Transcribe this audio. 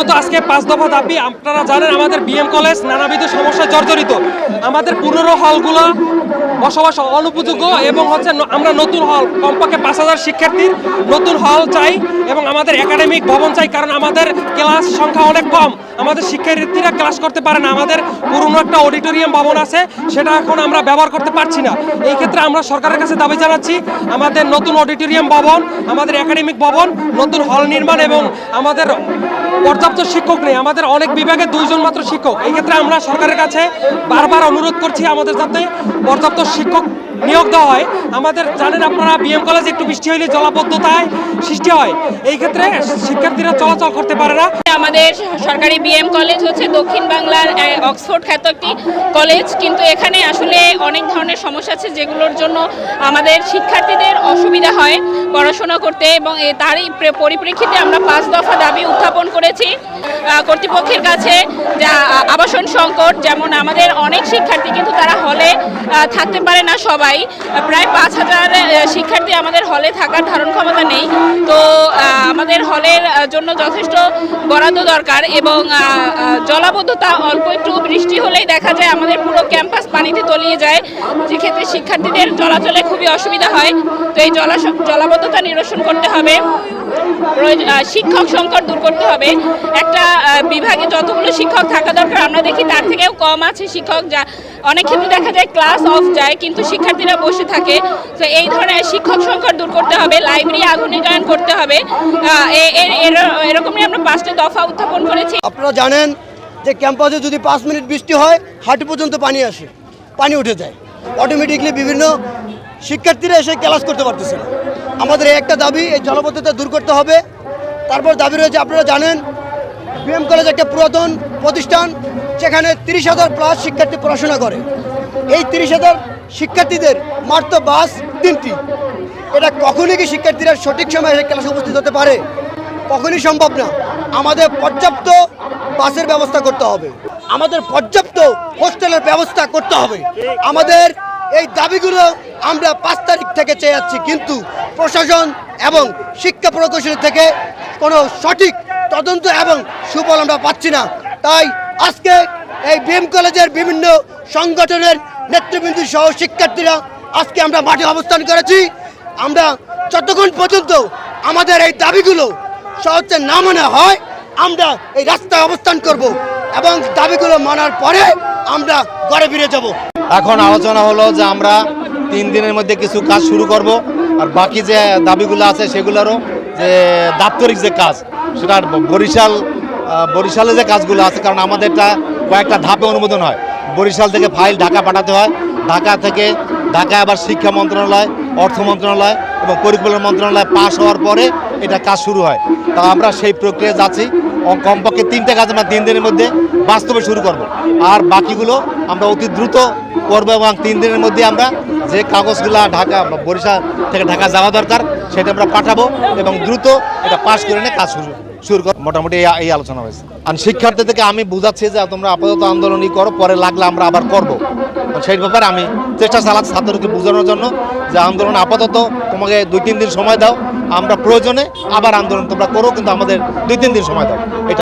যেহেতু আজকে পাঁচ দফা দাবি। আপনারা জানেন আমাদের বিএম কলেজ নানাবিধ সমস্যায় জর্জরিত। আমাদের পুরনো হলগুলো বসবাস অনুপযোগ্য এবং হচ্ছে আমরা নতুন হল, কমপক্ষে পাঁচ হাজার শিক্ষার্থীর নতুন হল চাই এবং আমাদের একাডেমিক ভবন চাই, কারণ আমাদের ক্লাস সংখ্যা অনেক কম। আমাদের শিক্ষার্থীরা ক্লাস করতে পারে না। আমাদের পুরনো একটা অডিটোরিয়াম ভবন আছে, সেটা এখন আমরা ব্যবহার করতে পারছি না। এই ক্ষেত্রে আমরা সরকারের কাছে দাবি জানাচ্ছি, আমাদের নতুন অডিটোরিয়াম ভবন, আমাদের একাডেমিক ভবন, নতুন হল নির্মাণ এবং আমাদের পর্যাপ্ত শিক্ষক নেই। আমাদের অনেক বিভাগে দুইজন মাত্র শিক্ষক। এই ক্ষেত্রে আমরা সরকারের কাছে বারবার অনুরোধ করছি আমাদের যাতে পর্যাপ্ত শিক্ষক নিয়োগ দেওয়া হয়। আমাদের জানেন আপনারা বিএম কলেজ একটু বৃষ্টি হলে জলাবদ্ধতায় সৃষ্টি হয়। এই ক্ষেত্রে শিক্ষার্থীরা চলাচল করতে পারে না। আমাদের সরকারি বিএম কলেজ হচ্ছে দক্ষিণ বাংলার অক্সফোর্ড খ্যাত একটি কলেজ কিন্তু এখানে আসলে অনেক ধরনের সমস্যা আছে যেগুলোর জন্য আমাদের শিক্ষার্থীদের অসুবিধা হয় পড়াশোনা করতে এবং তারই পরিপ্রেক্ষিতে আমরা পাঁচ দফা দাবি কর্তৃপক্ষের কাছে যা আবাসন সংকট, যেমন আমাদের অনেক শিক্ষার্থী কিন্তু তারা হলে থাকতে পারে না সবাই। প্রায় পাঁচ হাজার শিক্ষার্থী আমাদের হলে থাকার ধারণ ক্ষমতা নেই। তো আমাদের হলের জন্য যথেষ্ট বরাদ্দ দরকার এবং জলাবদ্ধতা, অল্প একটু বৃষ্টি হলেই দেখা যায় আমাদের পুরো ক্যাম্পাস পানিতে তলিয়ে যায়। যেক্ষেত্রে শিক্ষার্থীদের চলাচলে খুবই অসুবিধা হয়। তো এই জলা, জলাবদ্ধতা নিরসন করতে হবে। শিক্ষক সংকট দূর করতে হবে। একটা বিভাগে যতগুলো শিক্ষক থাকা দরকার, আমরা দেখি তার থেকেও কম আছে শিক্ষক যা অনেক ক্ষেত্রে দেখা যায় ক্লাস অফ যায়, কিন্তু শিক্ষার্থীরা বসে থাকে। তো এই ধরনের শিক্ষক সংকট দূর করতে হবে, লাইব্রেরি আধুনিকায়ন করতে হবে। এরকমই আমরা পাঁচটা দফা উত্থাপন করেছি। আপনারা জানেন যে ক্যাম্পাসে যদি পাঁচ মিনিট বৃষ্টি হয়, হাঁটু পর্যন্ত পানি আসে, পানি উঠে যায়। অটোমেটিকলি বিভিন্ন শিক্ষার্থীরা এসে ক্লাস করতে পারতেছে না। আমাদের একটা দাবি, এই জলবদ্ধতা দূর করতে হবে। তারপর দাবি রয়েছে, আপনারা জানেন বিএম কলেজ একটা পুরাতন প্রতিষ্ঠান যেখানে তিরিশ হাজার প্লাস শিক্ষার্থী পড়াশোনা করে। এই তিরিশ হাজার শিক্ষার্থীদের মাত্র বাস তিনটি। এটা কখনই কি শিক্ষার্থীরা সঠিক সময়ে ক্লাসে উপস্থিত হতে পারে? কখনই সম্ভব না। আমাদের পর্যাপ্ত বাসের ব্যবস্থা করতে হবে। আমাদের পর্যাপ্ত হোস্টেলের ব্যবস্থা করতে হবে। আমাদের এই দাবিগুলো আমরা পাঁচ তারিখ থেকে চেয়ে যাচ্ছি কিন্তু প্রশাসন এবং শিক্ষা প্রকৌশলী থেকে কোনো সঠিক তদন্ত এবং সুফল আমরা পাচ্ছি না। তাই আজকে এই বিএম কলেজের বিভিন্ন সংগঠনের নেতৃবৃন্দ সহ শিক্ষার্থীরা আজকে আমরা মাঠে অবস্থান করেছি। আমরা যতক্ষণ পর্যন্ত আমাদের এই দাবিগুলো সহজে না মনে হয়, আমরা এই রাস্তায় অবস্থান করব এবং দাবিগুলো মানার পরে আমরা ঘরে ফিরে যাব। এখন আলোচনা হলো যে আমরা তিন দিনের মধ্যে কিছু কাজ শুরু করব, আর বাকি যে দাবিগুলো আছে সেগুলোরও যে দাপ্তরিক যে কাজ, সেটা বরিশাল বরিশালে যে কাজগুলো আছে, কারণ আমাদেরটা কয়েকটা ধাপে অনুমোদন হয়। বরিশাল থেকে ফাইল ঢাকা পাঠাতে হয়। ঢাকা থেকে ঢাকা আবার শিক্ষা মন্ত্রণালয়, অর্থ মন্ত্রণালয় এবং পরিকল্পনা মন্ত্রণালয় পাশ হওয়ার পরে এটা কাজ শুরু হয়। তা আমরা সেই প্রক্রিয়া যাচ্ছি। কমপক্ষে তিনটে কাজ আমরা তিন দিনের মধ্যে বাস্তবে শুরু করব। আর বাকিগুলো আমরা অতি দ্রুত করব এবং তিন দিনের মধ্যে আমরা যে কাগজগুলো ঢাকা বরিশাল থেকে ঢাকা যাওয়া দরকার, সেটা আমরা পাঠাবো এবং দ্রুত এটা পাশ করে নিয়ে কাজ শুরু শুরু কর মোটামুটি এই আলোচনা হয়েছে। আর শিক্ষার্থী থেকে আমি বুঝাচ্ছি যে তোমরা আপাতত আন্দোলনই করো, পরে লাগলে আমরা আবার করব। সেই ব্যাপারে আমি চেষ্টা চালাচ্ছি ছাত্রকে বোঝানোর জন্য যে আন্দোলন আপাতত তোমাকে দুই তিন দিন সময় দাও, আমরা প্রয়োজনে আবার আন্দোলন তোমরা করো, কিন্তু আমাদের দুই তিন দিন সময় দাও। এটা